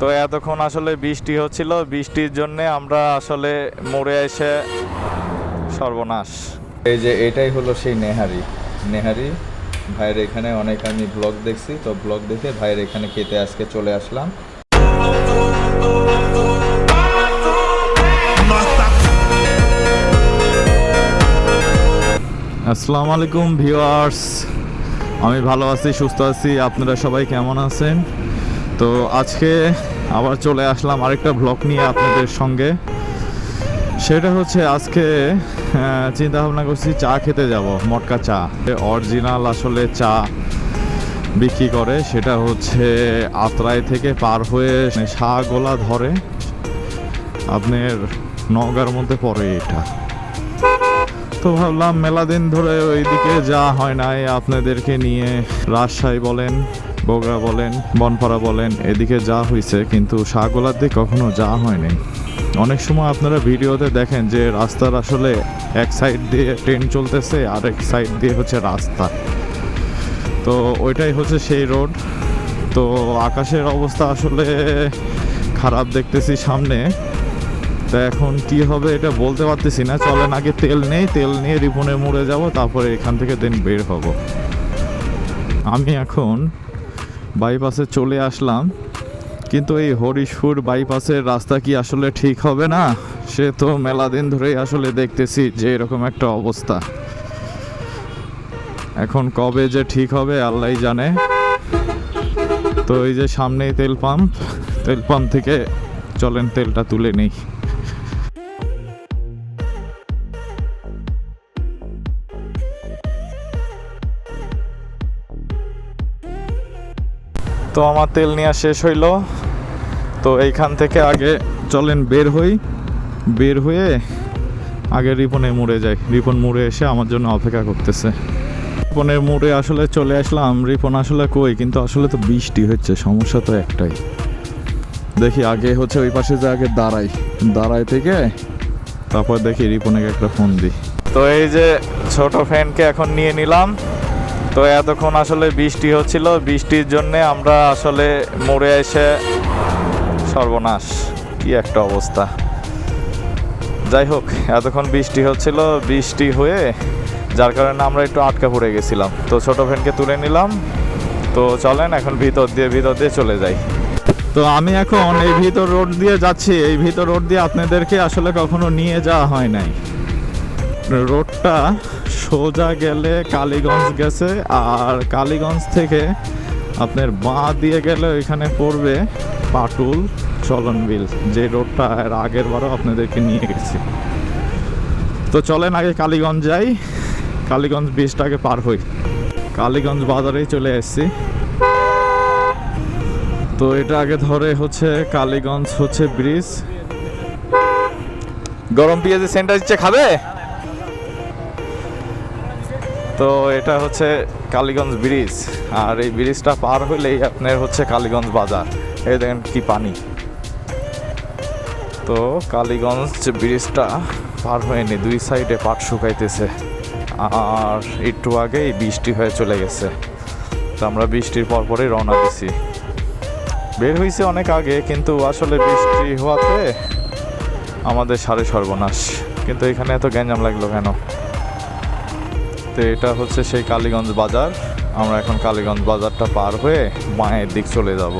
তো এতক্ষণ আসলে বৃষ্টি হচ্ছিল। বৃষ্টির জন্য আমরা আসলে মরে এসে সর্বনাশ। এই যে এটাই হলো সেই নেহারি। নেহারি ভাইয়ের এখানে অনেক আমি ব্লগ দেখছি তো ব্লগ দেখে ভাইয়ের এখানে খেতে আজকে চলে আসলাম। আসসালামু আলাইকুম ভিউয়ার্স। আমি ভালো আছি সুস্থ আছি। আপনারা সবাই কেমন আছেন? তো আজকে আবার চলে আসলাম আরেকটা ব্লগ নিয়ে আপনাদের সঙ্গে। সেটা হচ্ছে আজকে চিন্তা ভাবনা করছি চা খেতে যাব, মটকা চা। অরিজিনাল আসলে চা বিক্রি করে, সেটা হচ্ছে আত্রাই থেকে পার হয়ে শাহগোলা ধরে। আপনার নগার মধ্যে পড়ে এটা। তো ভাবলাম মেলা দিন ধরে ওইদিকে যাওয়া হয় নাই, আপনাদেরকে নিয়ে রাজশাহী বলেন। বগুড়া বলেন, বনপাড়া বলেন, এদিকে যাওয়া হয়েছে কিন্তু শাহগোলার দিকে কখনো যাওয়া হয়নি। অনেক সময় আপনারা ভিডিওতে দেখেন যে রাস্তার আসলে এক সাইড দিয়ে ট্রেন চলতেছে আর এক সাইড দিয়ে হচ্ছে রাস্তা। তো ওইটাই হচ্ছে সেই রোড তো আকাশের অবস্থা আসলে খারাপ দেখতেছি সামনে। তা এখন কি হবে এটা বলতে পারতেছি না। চলেন, আগে তেল নেই, তেল নিয়ে রিপনে মুড়ে যাব, তারপরে এখান থেকে দেন বের হব। আমি এখন বাইপাসে চলে আসলাম। কিন্তু এই হরিশপুর বাইপাসের রাস্তা কি আসলে ঠিক হবে না? সে তো মেলা দিন ধরেই আসলে দেখতেছি যে এরকম একটা অবস্থা। এখন কবে যে ঠিক হবে আল্লাহ জানে। তো এই যে সামনেই তেল পাম্প তেল পাম্প থেকে চলেন তেলটা তুলে নেই। তো আমার তেল নেওয়া শেষ হইল। তো এইখান থেকে আগে চলেন বের হই। বের হয়ে আগে রিপনে মুড়ে যাই। রিপন মুড়ে এসে আমার জন্য অপেক্ষা করতেছে। রিপনের মুড়ে আসলে চলে আসলাম। রিপন আসলে কই? কিন্তু আসলে তো বৃষ্টি হচ্ছে, সমস্যা তো একটাই। দেখি আগে হচ্ছে ওই পাশে যে আগে দাঁড়াই। দাঁড়াই থেকে তারপর দেখি রিপনেকে একটা ফোন দিই। তো এই যে ছোট ফ্যানকে এখন নিয়ে নিলাম। তো এতক্ষণ আসলে বৃষ্টি হচ্ছিল। বৃষ্টির জন্য আমরা আসলে মরে এসে সর্বনাশ। কি একটা অবস্থা। যাই হোক, এতক্ষণ বৃষ্টি হচ্ছিল। বৃষ্টি হয়ে, যার কারণে আমরা একটু আটকা পড়ে গেছিলাম। তো ছোট ফ্যানকে তুলে নিলাম। তো চলেন, এখন ভিতর দিয়ে ভিতর দিয়ে চলে যাই। তো আমি এখন এই ভিতর রোড দিয়ে যাচ্ছি। এই ভিতর রোড দিয়ে আপনাদেরকে আসলে কখনো নিয়ে যাওয়া হয় নাই। রোডটা সোজা গেলে কালীগঞ্জ গেছে, আর কালীগঞ্জ থেকে আপনার বাঁ দিয়ে গেলে ওইখানে পড়বে পাটুল চলনবিল। যে রোডটা এর আগের বারও আপনাদেরকে নিয়ে গেছি। তো চলেন আগে কালীগঞ্জ যাই। কালীগঞ্জ ব্রিজটাকে পার হই। কালীগঞ্জ বাজারেই চলে এসেছি। তো এটা আগে ধরে হচ্ছে কালীগঞ্জ হচ্ছে ব্রিজ গরম পেঁয়াজের সেন্টার ইচ্ছে খাবে? তো এটা হচ্ছে কালীগঞ্জ ব্রিজ। আর এই ব্রিজটা পার হলেই আপনার হচ্ছে কালীগঞ্জ বাজার। এই দেখেন কি পানি। তো কালীগঞ্জ ব্রিজটা পার হয়নি, দুই সাইডে পাট শুকাইতেছে। আর একটু আগেই বৃষ্টি হয়ে চলে গেছে। তো আমরা বৃষ্টির পরপরই রওনা দিছি। বের হয়েছে অনেক আগে, কিন্তু আসলে বৃষ্টি হওয়াতে আমাদের সারে সর্বনাশ। কিন্তু এখানে এত গ্যাঞ্জাম লাগল কেন? তো এটা হচ্ছে সেই কালীগঞ্জ বাজার। আমরা এখন কালীগঞ্জ বাজারটা পার হয়ে বাঁয়ের দিক চলে যাব।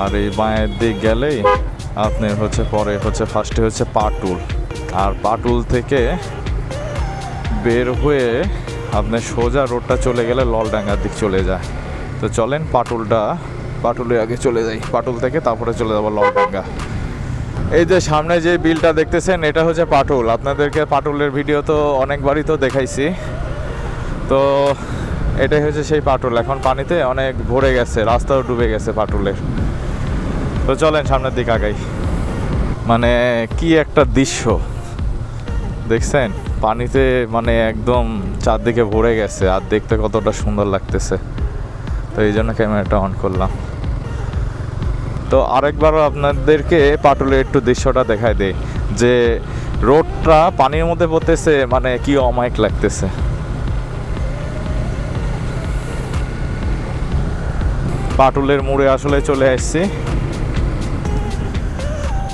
আর এই বাঁয়ের দিক গেলেই আপনার হচ্ছে পরে হচ্ছে ফার্স্টে হচ্ছে পাটুল। আর পাটুল থেকে বের হয়ে আপনার সোজা রোডটা চলে গেলে ললডাঙ্গার দিক চলে যায়। তো চলেন পাটুলটা পাটুলে আগে চলে যাই। পাটুল থেকে তারপরে চলে যাব ললডাঙ্গা। এই যে সামনে যে বিলটা দেখতেছেন, এটা হচ্ছে পাটুল। আপনাদেরকে পাটুলের ভিডিও তো অনেকবারই তো দেখাইছি। তো এটাই হচ্ছে সেই পাটুল। এখন পানিতে অনেক ভরে গেছে, রাস্তাও ডুবে গেছে পাটুলের তো চলেন সামনের দিকে আগাই। মানে কি একটা দৃশ্য। দেখছেন? পানিতে মানে একদম চারদিকে ভরে গেছে, আর দেখতে কতটা সুন্দর লাগতেছে। তো এই জন্য ক্যামেরাটা অন করলাম। তো আরেকবারও আপনাদেরকে পাটুলের একটু দৃশ্যটা দেখায় দেয় যে রোডটা পানির মধ্যে পড়তেছে মানে কি অমায়িক লাগতেছে। পাটুলের মোড়ে আসলে চলে আসছি।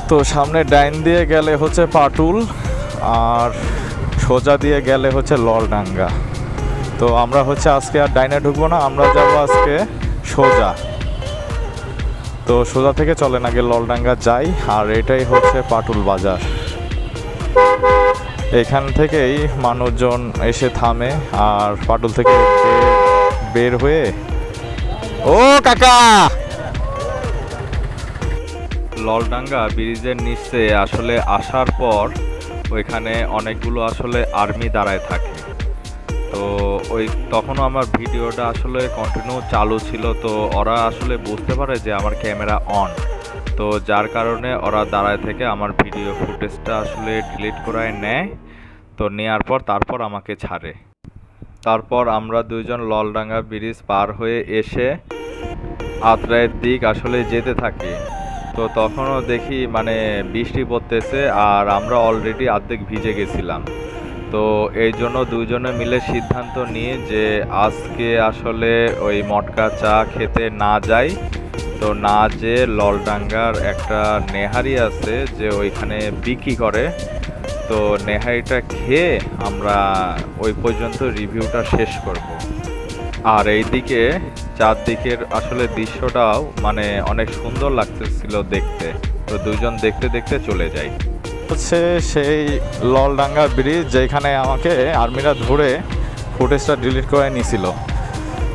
তো সামনে ডাইন দিয়ে গেলে হচ্ছে পাটুল, আর সোজা দিয়ে গেলে হচ্ছে ললডাঙ্গা। তো আমরা হচ্ছে আজকে আর ডাইনে ঢুকবো না, আমরা যাব আজকে সোজা। তো সোজা থেকে চলেন, আগে ললডাঙ্গা যাই, আর এটাই হচ্ছে পাটুল বাজার। এখান থেকেই মানুষজন এসে থামে, আর পাটুল থেকে বের হয়ে ও, কাকা! ললডাঙ্গা ব্রিজের নিচে আসলে আসার পর ওইখানে অনেকগুলো আসলে আর্মি দাঁড়ায় থাকে। তো ওই তখনও আমার ভিডিওটা আসলে কন্টিনিউ চালু ছিল, তো ওরা আসলে বুঝতে পারে যে আমার ক্যামেরা অন তো যার কারণে ওরা দাঁড়ায় থেকে আমার ভিডিও ফুটেজটা আসলে ডিলিট করায় নেয়, তো নেয়ার পর তারপর আমাকে ছাড়ে। তারপর আমরা দুইজন ললডাঙ্গা ব্রিজ পার হয়ে এসে আত্রায়ের দিক আসলে যেতে থাকি। তো তখনও দেখি মানে বৃষ্টি পড়তেছে আর আমরা অলরেডি অর্ধেক ভিজে গেছিলাম। তো এই জন্য দুজনে মিলে সিদ্ধান্ত নিয়ে যে আজকে আসলে ওই মটকা চা খেতে না যাই। তো না যে ললডাঙ্গার একটা নেহারি আছে যে ওইখানে বিক্রি করে। তো নেহারিটা খেয়ে আমরা ওই পর্যন্ত রিভিউটা শেষ করব। আর এইদিকে চারদিকের আসলে দৃশ্যটাও মানে অনেক সুন্দর লাগতেছিল দেখতে। তো দুজন দেখতে দেখতে চলে যাই। হচ্ছে সেই ললডাঙ্গা ব্রিজ যেখানে আমাকে আর্মিরা ধরে ফুটেজটা ডিলিট করে নিছিল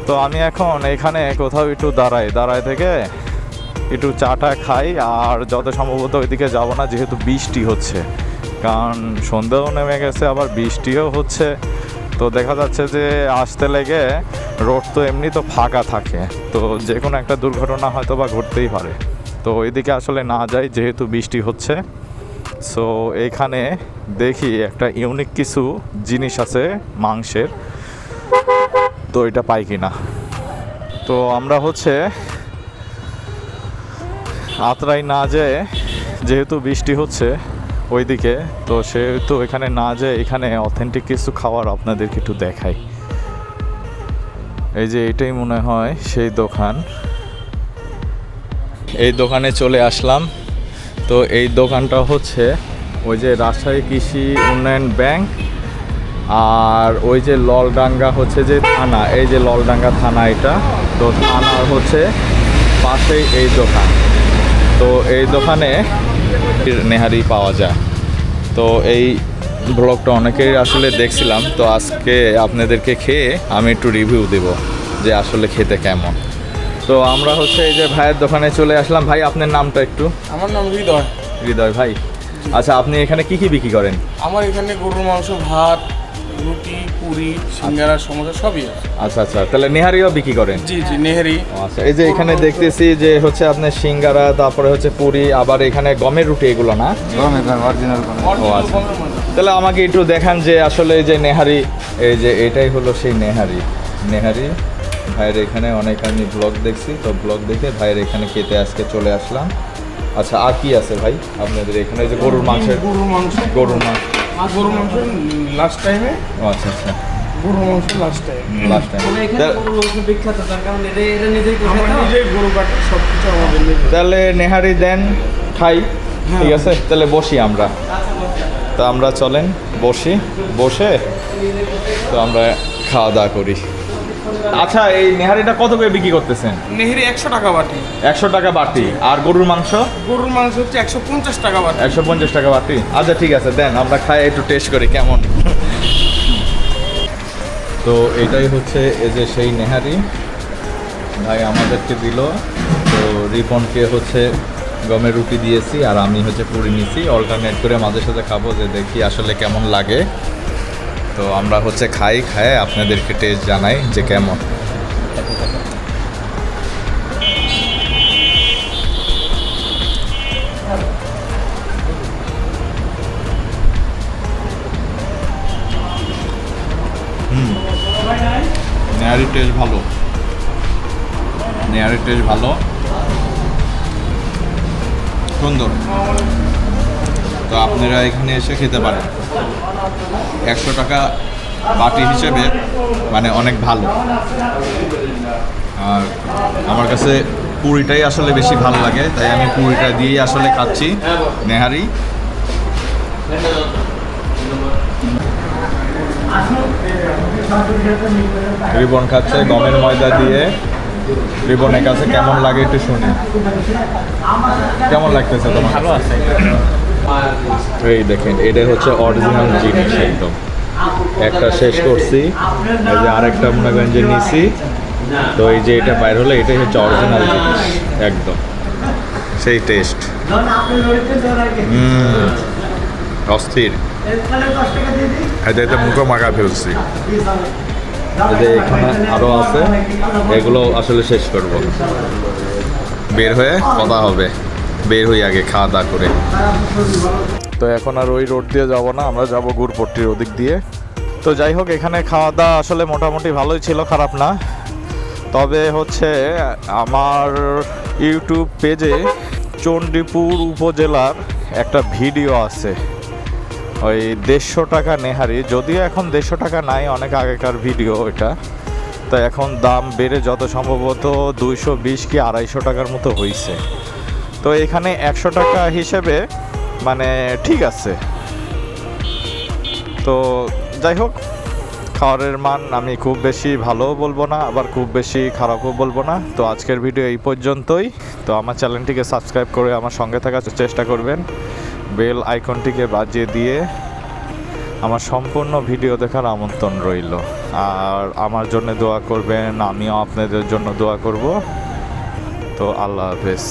তো আমি এখন এখানে কোথাও একটু দাঁড়াই দাঁড়াই থেকে একটু চাটা খাই আর যত সম্ভবত ওইদিকে যাব না যেহেতু বৃষ্টি হচ্ছে। কারণ সন্ধ্যাও নেমে গেছে, আবার বৃষ্টিও হচ্ছে। তো দেখা যাচ্ছে যে আসতে লেগে রোড তো এমনি তো ফাঁকা থাকে। তো যে কোনো একটা দুর্ঘটনা হয়তো বা ঘটতেই পারে। তো ওইদিকে আসলে না যাই, যেহেতু বৃষ্টি হচ্ছে। সো এখানে দেখি একটা ইউনিক কিছু জিনিস আছে মাংসের। তো এটা পাই কিনা? তো আমরা হচ্ছে আত্রাই না যেয়ে যেহেতু বৃষ্টি হচ্ছে ওইদিকে, তো সেহেতু এখানে না যেয়ে এখানে অথেন্টিক কিছু খাবার আপনাদেরকে একটু দেখাই। এই যে এটাই মনে হয় সেই দোকান। এই দোকানে চলে আসলাম। তো এই দোকানটা হচ্ছে ওই যে রাজশাহী কৃষি উন্নয়ন ব্যাংক আর ওই যে ললডাঙ্গা হচ্ছে যে থানা, এই যে ললডাঙ্গা থানা এটা। তো থানার হচ্ছে পাশেই এই দোকান। তো এই দোকানে নেহারি পাওয়া যায়। তো এই ব্লগটা অনেকেই আসলে দেখছিলাম। তো আজকে আপনাদেরকে খেয়ে আমি একটু রিভিউ দেব যে আসলে খেতে কেমন। তো আমরা হচ্ছে এই যে ভাইয়ের দোকানে চলে আসলাম। ভাই আপনার নামটা একটু? আমার নাম হৃদয়। হৃদয় ভাই। আচ্ছা আপনি এখানে কি কি বিক্রি করেন? আমার এখানে গরুর মাংস ভাত রুটি পুরি সিঙ্গারা সমোসা সবই আছে। আচ্ছা আচ্ছা। তাহলে নেহারিও বিক্রি করেন? জি জি নেহেরি। আচ্ছা। এই যে এখানে দেখতেছি যে হচ্ছে আপনার সিঙ্গারা তারপরে হচ্ছে পুরি আবার এখানে গমের রুটি এগুলো না? অরিজিনাল আচ্ছা। তাহলে আমাকে একটু দেখান যে আসলে এই যে নেহারি এই যে এটাই হলো সেই নেহারি। নেহারি ভাইয়ের এখানে অনেক আমি ব্লগ দেখছি তো ব্লগ দেখে ভাইয়ের এখানে খেতে আজকে চলে আসলাম। আচ্ছা আর কি আছে ভাই আপনাদের এখানে? যে গরুর মাংসের গরুর মাংস। গরুর মাংস। গরুর মাংস লাস্ট টাইমে ও আচ্ছা আচ্ছা। গরুর মাংস লাস্ট টাইম লাস্ট টাইম তবে এখানে গরুর মাংস বিখ্যাত তার কারণ এটা এটা নিজেই করে আমার নিজেই গরু কাটে সব কিছু আমাদের নিজে তাহলে নেহারি দেন খাই ঠিক আছে? তাহলে বসি আমরা। তো আমরা চলেন বসি বসে তো আমরা খাওয়া দাওয়া করি। আচ্ছা এই নেহারিটা কত করে বিক্রি করতেছেন? নেহারি একশো টাকা বাটি। একশো টাকা বাটি। আর গরুর মাংস? গরুর মাংস হচ্ছে একশো পঞ্চাশ টাকা বাটি। একশো পঞ্চাশ টাকা বাটি। আচ্ছা ঠিক আছে দেন আমরা খাই একটু টেস্ট করি কেমন? তো এটাই হচ্ছে এই যে সেই নেহারি। ভাই আমাদেরকে দিল। তো রিপনকে হচ্ছে গমের রুটি দিয়েছি আর আমি হচ্ছে পুরি নিয়েছি অল্টারনেট করে মাঝে সাথে খাব যে দেখি আসলে কেমন লাগে। তো আমরা হচ্ছে খাই খাই আপনাদেরকে টেস্ট জানাই যে কেমন। নেহারি টেস্ট ভালো। নেহারি টেস্ট ভালো। সুন্দর। তো আপনারা এখানে এসে খেতে পারেন। একশো টাকা বাটি হিসেবে মানে অনেক ভালো। আর আমার কাছে পুরিটাই আসলে বেশি ভালো লাগে, তাই আমি পুরিটা দিয়েই আসলে খাচ্ছি। নেহারি। রিবন খাচ্ছে গমের ময়দা দিয়ে। রিবনের কাছে কেমন লাগে একটু শুনি। কেমন লাগতেছে তোমার? ভালো আছে। এই দেখেন, এটাই হচ্ছে অরিজিনাল জিনিস একদম। একটা শেষ করছি। এই যে আরেকটা মনে করেন যে নিছি। তো এই যে এটা বাইর হলো, এটাই হচ্ছে অরিজিনাল জিনিস, একদম। সেই টেস্ট অস্থির। এটা এটা মুখে মাখা ফেলছি। যে এখানে আরও আছে, এগুলো আসলে শেষ করব। বের হয়ে কথা হবে। বের হই আগে, খাওয়া দাওয়া করে। তো এখন আর ওই রোড দিয়ে যাব না, আমরা যাব গুড়পট্টির ওদিক দিয়ে। তো যাই হোক, এখানে খাওয়া দাওয়া আসলে মোটামুটি ভালোই ছিল, খারাপ না। তবে হচ্ছে আমার ইউটিউব পেজে চণ্ডীপুর উপজেলার একটা ভিডিও আছে। ওই দেড়শো টাকা নেহারি, যদিও এখন দেড়শো টাকা নাই, অনেক আগেকার ভিডিও এটা। তো এখন দাম বেড়ে যত সম্ভবত দুইশো বিশ কি আড়াইশো টাকার মতো হয়েছে তো এখানে একশো টাকা হিসেবে মানে ঠিক আছে। তো যাই হোক খাওয়ারের মান আমি খুব বেশি ভালোও বলব না, আবার খুব বেশি খারাপও বলব না। তো আজকের ভিডিও এই পর্যন্তই। তো আমার চ্যানেলটিকে সাবস্ক্রাইব করে আমার সঙ্গে থাকার চেষ্টা করবেন। বেল আইকনটিকে বাজিয়ে দিয়ে আমার সম্পূর্ণ ভিডিও দেখার আমন্ত্রণ রইল। আর আমার জন্য দোয়া করবেন, আমিও আপনাদের জন্য দোয়া করব। তো আল্লাহ হাফেজ।